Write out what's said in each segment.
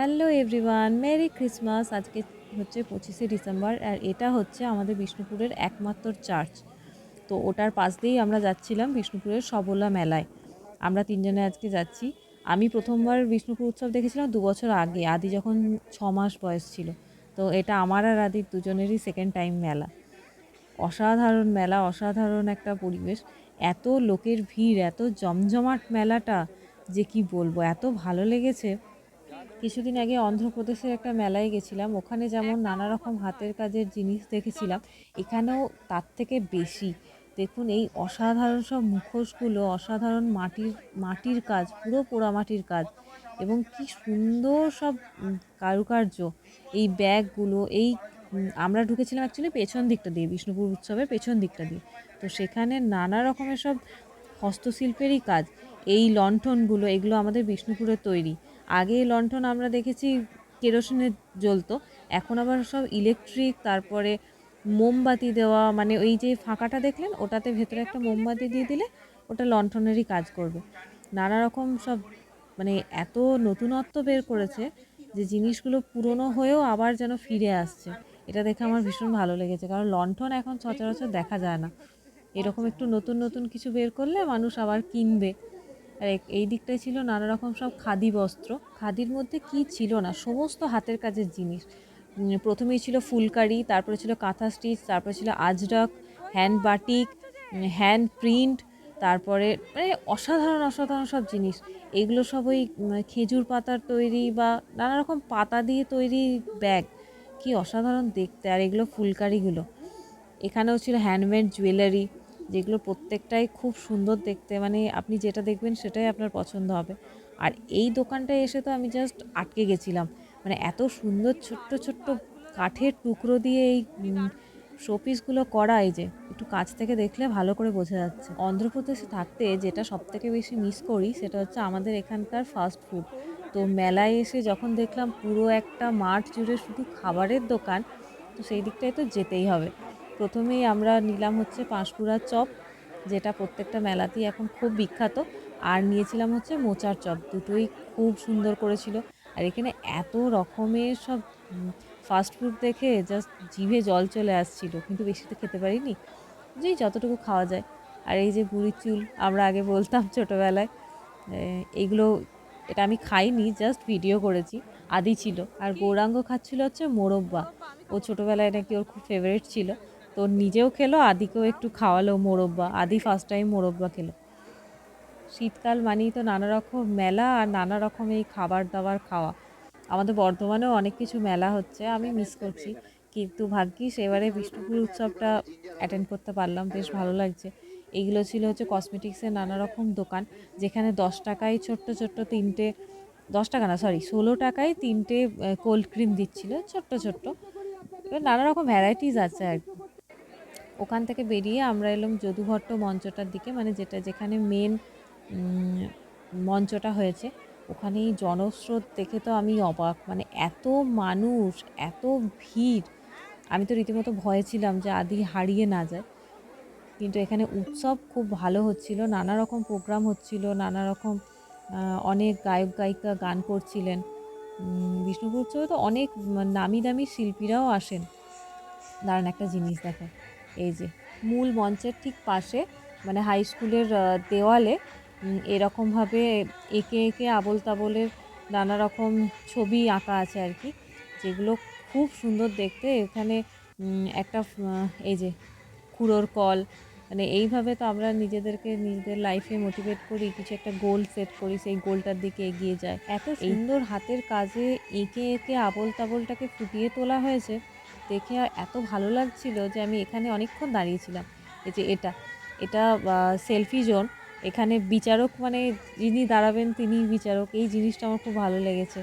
Hello everyone, merry Christmas. আজকে হচ্ছে পঁচিশে ডিসেম্বর আর এটা হচ্ছে আমাদের বিষ্ণুপুরের একমাত্র চার্চ। তো ওটার পাশ দিয়েই আমরা যাচ্ছিলাম বিষ্ণুপুরের সবলা মেলায়। আমরা তিনজনে আজকে যাচ্ছি। আমি প্রথমবার বিষ্ণুপুর উৎসব দেখেছিলাম দু বছর আগে, আদি যখন ছ মাস বয়স ছিল। তো এটা আমার আর আদির দুজনেরই সেকেন্ড টাইম মেলা। অসাধারণ মেলা, অসাধারণ একটা পরিবেশ। এত লোকের ভিড়, এত জমজমাট মেলাটা, যে কি বলব, এত ভালো লেগেছে। কিছুদিন আগে অন্ধ্রপ্রদেশের একটা মেলায় গেছিলাম। ওখানে যেমন নানা রকম হাতের কাজের জিনিস দেখেছিলাম, এখানেও তার থেকে বেশি। দেখুন, এই অসাধারণ সব মুখোশগুলো, অসাধারণ মাটির মাটির কাজ, পুরো পোড়ামাটির কাজ এবং কি সুন্দর সব কারুকার্য। এই ব্যাগগুলো, এই আমরা ঢুকেছিলাম অ্যাকচুয়ালি পেছন দিকটা দিয়ে, বিষ্ণুপুর উৎসবের পেছন দিকটা দিয়ে। তো সেখানে নানা রকমের সব হস্তশিল্পেরই কাজ। এই লণ্ঠনগুলো, এগুলো আমাদের বিষ্ণুপুরের তৈরি। আগে লণ্ঠন আমরা দেখেছি কেরোসিনের জ্বলতো, এখন আবার সব ইলেকট্রিক তারপরে মোমবাতি দেওয়া মানে ওই যে ফাঁকাটা দেখলেন, ওটাতে ভেতরে একটা মোমবাতি দিয়ে দিলে ওটা লণ্ঠনেরই কাজ করবে। নানা রকম সব মানে এত নতুনত্ব বের করেছে যে জিনিসগুলো পুরনো হয়েও আবার যেন ফিরে আসছে। এটা দেখে আমার ভীষণ ভালো লেগেছে, কারণ লণ্ঠন এখন সচরাচর দেখা যায় না। এরকম একটু নতুন নতুন কিছু বের করলে মানুষ আবার কিনবে। আর এই দিকটায় ছিল নানা রকম সব খাদি বস্ত্র। খাদির মধ্যে কি ছিল না, সমস্ত হাতের কাজের জিনিস। প্রথমেই ছিল ফুলকারি, তারপরে ছিল কাঁথা স্টিচ, তারপরে ছিল ajrakh, hand batik hand print, তারপরে মানে অসাধারণ অসাধারণ সব জিনিস। এগুলো সব ওই খেজুর পাতার তৈরি বা নানা রকম পাতা দিয়ে তৈরি ব্যাগ। কি অসাধারণ দেখতে। আর এগুলো ফুলকারিগুলো। এখানেও ছিল হ্যান্ডমেড জুয়েলারি যেগুলো প্রত্যেকটাই খুব সুন্দর দেখতে মানে আপনি যেটা দেখবেন সেটাই আপনার পছন্দ হবে। আর এই দোকানটায় এসে তো আমি জাস্ট আটকে গেছিলাম। মানে এত সুন্দর ছোট্ট ছোট্ট কাঠের টুকরো দিয়ে এই শোপিসগুলো করা এই যে, একটু কাছ থেকে দেখলে ভালো করে বোঝা যাচ্ছে। অন্ধ্রপ্রদেশে থাকতে যেটা সব থেকে বেশি মিস করি সেটা হচ্ছে আমাদের এখানকার ফাস্ট ফুড তো মেলায় এসে যখন দেখলাম পুরো একটা মাঠ জুড়ে শুধু খাবারের দোকান, তো সেই দিকটায় তো যেতেই হবে। প্রথমেই আমরা নিলাম হচ্ছে পাঁশকুড়ার চপ, যেটা প্রত্যেকটা মেলাতেই এখন খুব বিখ্যাত। আর নিয়েছিলাম হচ্ছে মোচার চপ, দুটোই খুব সুন্দর করেছিল। আর এখানে এত রকমের সব ফাস্ট ফুড দেখে জাস্ট জিভে জল চলে আসছিল, কিন্তু বেশি তো খেতে পারিনি। যেই যতটুকু খাওয়া যায়। আর এই যে বুড়ির চুল, আমরা আগে বলতাম ছোটোবেলায় এইগুলো এটা আমি খাইনি জাস্ট ভিডিও করেছি, আদি ছিল। আর গৌরাঙ্গ খাচ্ছিল হচ্ছে মোরব্বা। ও ছোটোবেলায় নাকি ওর খুব ফেভারিট ছিল। তো নিজেও খেলো, আদিকেও একটু খাওয়ালো মোরব্বা। আদি ফার্স্ট টাইম মোরব্বা খেলো। শীতকাল মানেই তো নানা রকম মেলা আর নানা রকম এই খাবার দাবার খাওয়া। আমাদের বর্ধমানেও অনেক কিছু মেলা হচ্ছে, আমি মিস করছি। কিন্তু ভাগ্যিস এবারে বিষ্ণুপুর উৎসবটা অ্যাটেন্ড করতে পারলাম, বেশ ভালো লাগছে। এইগুলো ছিল হচ্ছে কসমেটিক্সের নানা রকম দোকান, যেখানে দশ টাকায় ছোট্ট ছোট্ট তিনটে, দশ টাকা না সরি ষোলো টাকায় তিনটে কোল্ড ক্রিম দিচ্ছিল, ছোট্ট ছোট্ট। এবার নানা রকম ভ্যারাইটিস আছে আর কি। ওখান থেকে বেরিয়ে আমরা এলাম যদুভট্ট মঞ্চটার দিকে মানে যেটা যেখানে মেন মঞ্চটা হয়েছে। ওখানে এই জনস্রোত দেখে তো আমি অবাক মানে এত মানুষ, এত ভিড়। আমি তো রীতিমতো ভয়ে ছিলাম যে আদি হারিয়ে না যায়। কিন্তু এখানে উৎসব খুব ভালো হচ্ছিল, নানা রকম প্রোগ্রাম হচ্ছিল, নানা রকম অনেক গায়ক, গায়িকা গান করছিলেন। বিষ্ণুপুর উৎসবে তো অনেক, নামি দামি শিল্পীরাও আসেন। দাঁড়ান একটা জিনিস দেখো এই যে মূল মঞ্চের ঠিক পাশে মানে হাই স্কুলের দেওয়ালে এরকমভাবে এঁকে এঁকে আবোল তাবোলের নানা রকম ছবি আঁকা আছে আর কি যেগুলো খুব সুন্দর দেখতে। এখানে একটা এই যে খুঁড়োর কল মানে এইভাবে তো আমরা নিজেদেরকে নিজেদের লাইফে মোটিভেট করি কিছু একটা গোল সেট করি সেই গোলটার দিকে এগিয়ে যায় এত সুন্দর হাতের কাজে এঁকে এঁকে আবোল তাবোলটাকে ফুটিয়ে তোলা হয়েছে। দেখে এত ভালো লাগছিল যে আমি এখানে অনেকক্ষণ দাঁড়িয়েছিলাম। এই যে এটা এটা সেলফি জোন এখানে বিচারক মানে যিনি দাঁড়াবেন তিনি বিচারক। এই জিনিসটা আমার খুব ভালো লেগেছে।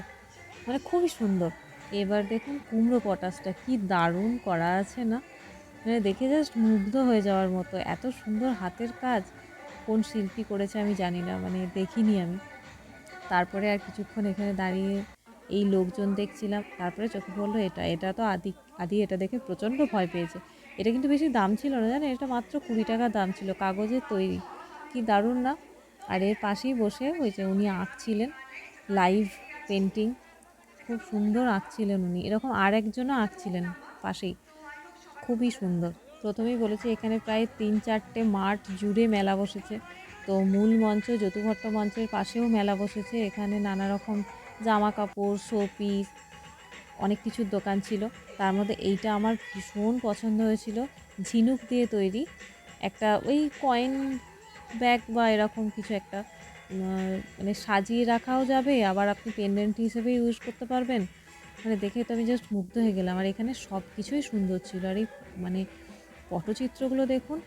মানে খুবই সুন্দর। এবার দেখুন কুমড়ো পটাশটা কি দারুণ করা আছে না? মানে দেখে জাস্ট মুগ্ধ হয়ে যাওয়ার মতো। এত সুন্দর হাতের কাজ। কোন শিল্পী করেছে আমি জানি না মানে দেখিনি আমি। তারপরে আর কিছুক্ষণ এখানে দাঁড়িয়ে এই লোকজন দেখছিলাম। তারপরে চোখে পড়ল এটা এটা তো আদি আদি এটা দেখে প্রচণ্ড ভয় পেয়েছে। এটা কিন্তু বেশি দাম ছিল না, জানেন? এটা মাত্র কুড়ি টাকা দাম ছিল, কাগজের তৈরি। কি দারুণ না? আর এর পাশেই বসে ওই যে উনি আঁকছিলেন লাইভ পেন্টিং খুব সুন্দর আঁকছিলেন উনি। এরকম আর একজনও আঁকছিলেন পাশেই। খুবই সুন্দর। প্রথমেই বলেছি, এখানে প্রায় তিন চারটে মাঠ জুড়ে মেলা বসেছে। তো মূল মঞ্চ যতুভট্ট মঞ্চের পাশেও মেলা বসেছে। এখানে নানা রকম জামা কাপড়, শোপিস অনেক কিছুর দোকান ছিল। তার মধ্যে এইটা আমার ভীষণ পছন্দ হয়েছিল। ঝিনুক দিয়ে তৈরি। একটা ওই কয়েন ব্যাগ বা এরকম কিছু একটা। মানে সাজিয়ে রাখাও যাবে। আবার আপনি পেন্ডেন্ট হিসেবে ইউজ করতে পারবেন। মানে দেখে তো আমি জাস্ট মুগ্ধ হয়ে গেলাম। আর এখানে সব কিছুই সুন্দর ছিল। আর এই মানে পটচিত্রগুলো দেখুন,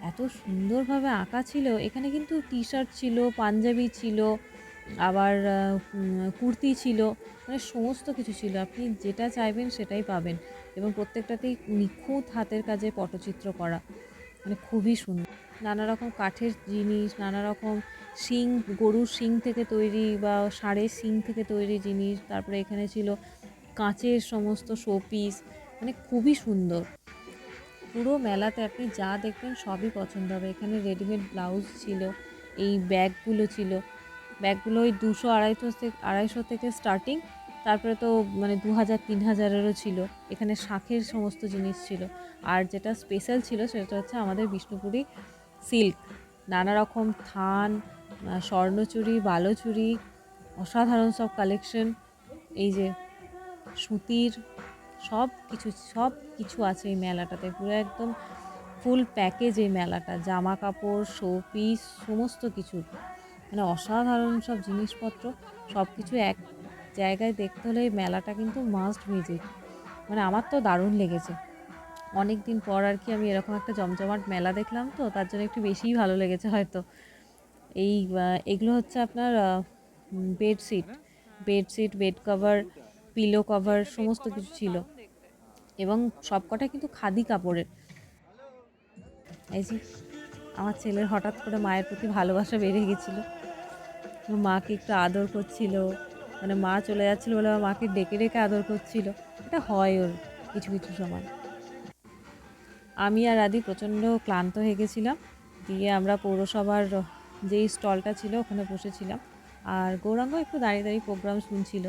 এত সুন্দরভাবে আঁকা ছিল। এখানে কিন্তু টি শার্ট ছিল, পাঞ্জাবি ছিল। আবার কুর্তি ছিল মানে সমস্ত কিছু ছিল। আপনি যেটা চাইবেন সেটাই পাবেন এবং প্রত্যেকটাতেই নিখুঁত হাতের কাজে পটচিত্র করা মানে খুবই সুন্দর। নানা রকম কাঠের জিনিস, নানা রকম শিং, গরুর শিং থেকে তৈরি বা ষাঁড়ের শিং থেকে তৈরি জিনিস, তারপরে এখানে ছিল কাঁচের সমস্ত শোপিস মানে খুবই সুন্দর। পুরো মেলাতে আপনি যা দেখবেন সবই পছন্দ হবে। এখানে রেডিমেড ব্লাউজ ছিল, এই ব্যাগগুলো ছিল ব্যাগগুলো ওই দুশো, আড়াইশো থেকে আড়াইশো থেকে স্টার্টিং তারপরে তো মানে দু হাজার, তিন হাজারেরও ছিল। এখানে শাঁখের সমস্ত জিনিস ছিল। আর যেটা স্পেশাল ছিল সেটা হচ্ছে আমাদের বিষ্ণুপুরি সিল্ক নানা রকম থান স্বর্ণচুরি, বালোচুরি, অসাধারণ সব কালেকশন এই যে সুতির সব কিছু সব কিছু আছে এই মেলাটাতে। পুরো একদম ফুল প্যাকেজ এই মেলাটা। জামা কাপড় শো পিস সমস্ত কিছু মানে অসাধারণ সব জিনিসপত্র সব কিছু এক জায়গায় দেখতে হলে এই মেলাটা কিন্তু মাস্ট ভিজিট মানে আমার তো দারুণ লেগেছে। অনেক দিন পর আর কি আমি এরকম একটা জমজমাট মেলা দেখলাম তো, তার জন্য একটু বেশিই ভালো লেগেছে হয়তো। এই এগুলো হচ্ছে আপনার bedsheet bedsheet bed cover pillow cover সমস্ত কিছু ছিল। এবং সবকটা কিন্তু খাদি কাপড়ের। এই যে, আমার ছেলের হঠাৎ করে মায়ের প্রতি ভালোবাসা বেড়ে গেছিল। ওর মাকে একটু আদর করছিল। মানে মা চলে যাচ্ছিল বলে আমার মাকে ডেকে ডেকে আদর করছিল। এটা হয় ওর কিছু কিছু সময়। আমি আর আদি প্রচণ্ড ক্লান্ত হয়ে গেছিলাম। দিয়ে আমরা পৌরসভার যেই স্টলটা ছিল ওখানে বসেছিলাম। আর গৌরাঙ্গ একটু দাঁড়িয়ে দাঁড়িয়ে প্রোগ্রাম শুনছিল।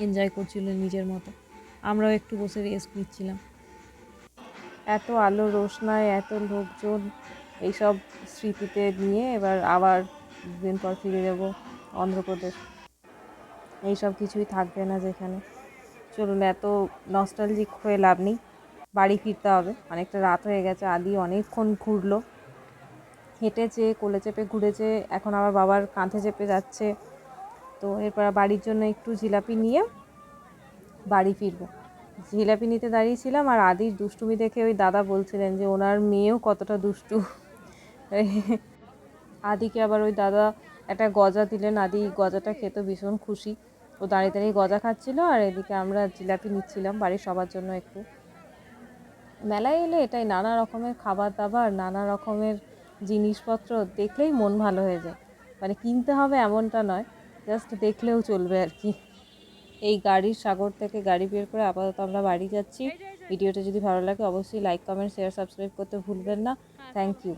এনজয় করছিল নিজের মতো। আমরাও একটু বসে রেস্ট নিচ্ছিলাম। এত আলো রোশনায়, এত লোকজন, এইসব স্মৃতিতে নিয়ে এবার আবার দিন পর ফিরে যাব অন্ধ্রপ্রদেশ। এইসব কিছুই থাকবে না যেখানে। চলুন, এত নস্টালজিক হয়ে লাভ নেই। বাড়ি ফিরতে হবে। অনেকটা রাত হয়ে গেছে, আদি অনেকক্ষণ ঘুরলো। হেঁটেছে কোলে চেপে ঘুরেছে, এখন আবার বাবার কাঁধে চেপে যাচ্ছে। তো এরপর বাড়ির জন্য একটু জিলাপি নিয়ে বাড়ি ফিরবো। জিলাপি নিতে দাঁড়িয়েছিলাম আর আদির দুষ্টুমি দেখে ওই দাদা বলছিলেন যে, ওনার মেয়েও কতটা দুষ্টু। আদিকে আবার ওই দাদা একটা গজা দিলেন। আদি গজাটা খেতে ভীষণ খুশি। ও দাঁড়িয়ে দাঁড়িয়ে গজা খাচ্ছিল আর এদিকে আমরা জিলাপি নিচ্ছিলাম বাড়ির সবার জন্য একটু। মেলায় এলে এটাই নানা রকমের খাবার দাবার নানা রকমের জিনিসপত্র দেখলেই মন ভালো হয়ে যায়। মানে কিনতে হবে এমনটা নয়, জাস্ট দেখলেও চলবে আর কি। এই গাড়ির সাগর থেকে গাড়ি বের করে আপাতত আমরা বাড়ি যাচ্ছি। ভিডিওটা যদি ভালো লাগে অবশ্যই লাইক কমেন্ট শেয়ার সাবস্ক্রাইব করতে ভুলবেন না। Thank you